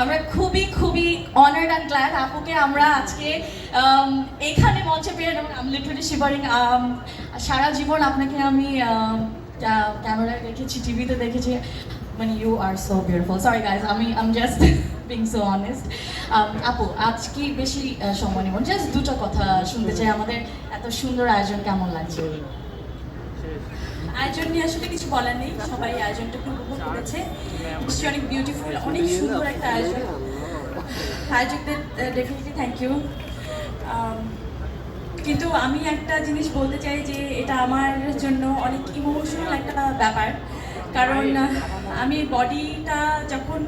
আমরা খুবই খুবই অনার্ড অ্যান্ড গ্ল্যাড আপুকে আমরা আজকে এখানে মঞ্চে পেয়ে এবং আমি লিটারেলি শিবারিং সারা জীবন আপনাকে আমি ক্যামেরায় দেখেছি, টিভিতে দেখেছি মানে you are so beautiful sorry guys আমি আম জাস্ট বিং সো অনেস্ট আপু আজ কি বেশি সময় নেব জাস্ট দুটো কথা শুনতে চাই। আমাদের এত সুন্দর আয়োজন কেমন লাগছে? আয়োজন নিয়ে আসলে কিছু বলার নেই। সবাই আয়োজনটা খুব উপভোগ করেছে। নিশ্চয়ই অনেক বিউটিফুল অনেক সুন্দর একটা আয়োজন। আয়োজকদের ডেফিনেটলি থ্যাংক ইউ কিন্তু আমি একটা জিনিস বলতে চাই যে এটা আমার জন্য অনেক ইমোশনাল একটা ব্যাপার। কারণ আমি বডিটা যখন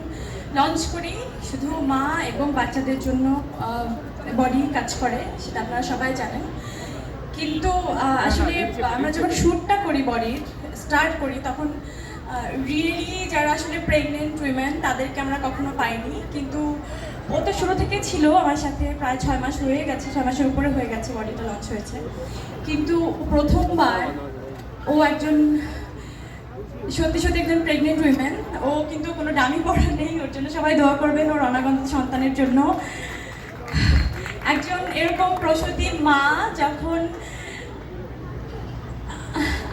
লঞ্চ করি, শুধু মা এবং বাচ্চাদের জন্য বডি কাজ করে, সেটা আপনারা সবাই জানেন। কিন্তু আসলে আমরা যখন শ্যুটটা করি বডির স্টার্ট করি তখন রিয়েলি যারা আসলে প্রেগনেন্ট উইমেন তাদেরকে আমরা কখনো পাইনি। কিন্তু ও তো শুরু থেকে ছিল আমার সাথে প্রায় ছয় মাস হয়ে গেছে ছয় মাসের উপরে হয়ে গেছে বডিটা লঞ্চ হয়েছে। কিন্তু প্রথমবার ও একজন সত্যি সত্যি একজন প্রেগনেন্ট উইমেন ও কিন্তু কোনো দামি পড়া নেই ওর জন্য সবাই দোয়া করবেন ওর অনাগন্ত সন্তানের জন্য। একজন এরকম প্রসূতি মা যখন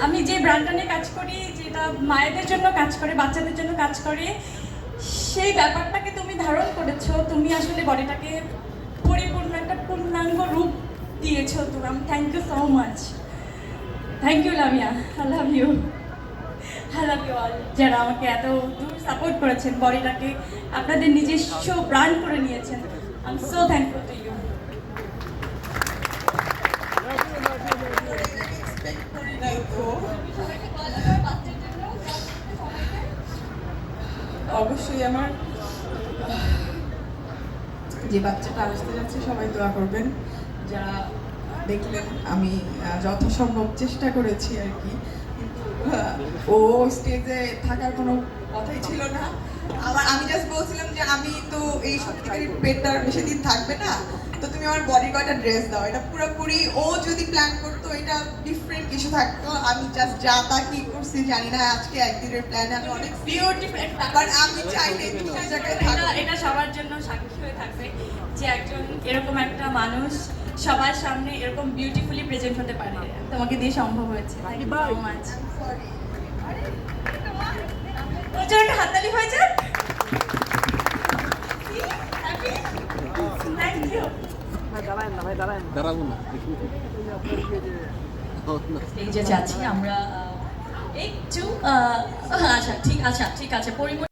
আমি যে ব্র্যান্ডটা নিয়ে কাজ করি, যেটা মায়েদের জন্য কাজ করে, বাচ্চাদের জন্য কাজ করে, সেই ব্যাপারটাকে তুমি ধারণ করেছ। তুমি আসলে বডিটাকে পরিপূর্ণ একটা পূর্ণাঙ্গ রূপ দিয়েছ। তুমি thank you so much thank you Lamia. I love you I love you all যারা আমাকে এত দূর সাপোর্ট করেছেন বডিটাকে, আপনাদের নিজস্ব ব্র্যান্ড করে নিয়েছেন। I am so thankful to you অবশ্যই আমার যে বাচ্চাটা আসতে যাচ্ছে, সবাই দোয়া করবেন। যারা দেখলেন আমি যথাসম্ভব চেষ্টা করেছি আর কি। কিন্তু ও স্টেজে থাকার কোনো কথাই ছিল না। আমার আমি জাস্ট বলছিলাম যে আমি তো এই সত্যিকারী পেটটা বেশি দিন থাকবে না তো তুমি আমার বডি কয়টা ড্রেস দাও? এটা পুরোপুরি ও যদি প্ল্যান করতো এটা ডিফারেন্ট কিছু থাকতো। আমি জাস্ট যা তা কি করছি জানি না আজকে একদিনের প্ল্যান আমি অনেক বিউটিফুল বাট আমি ওই জায়গায় এটা সবার জন্য সাক্ষী হয়ে থাকবে যে একজন এরকম একটা মানুষ সবার সামনে এরকম বিউটিফুলি প্রেজেন্ট হতে পারে। তোমাকে দিয়ে সম্ভব হয়েছে। থ্যাংক ইউ সো মাচ প্রচুর একটা হাততালি হয়েছে স্টেজে যাচ্ছি আমরা একটু আচ্ছা ঠিক আচ্ছা ঠিক আছে পরিমণি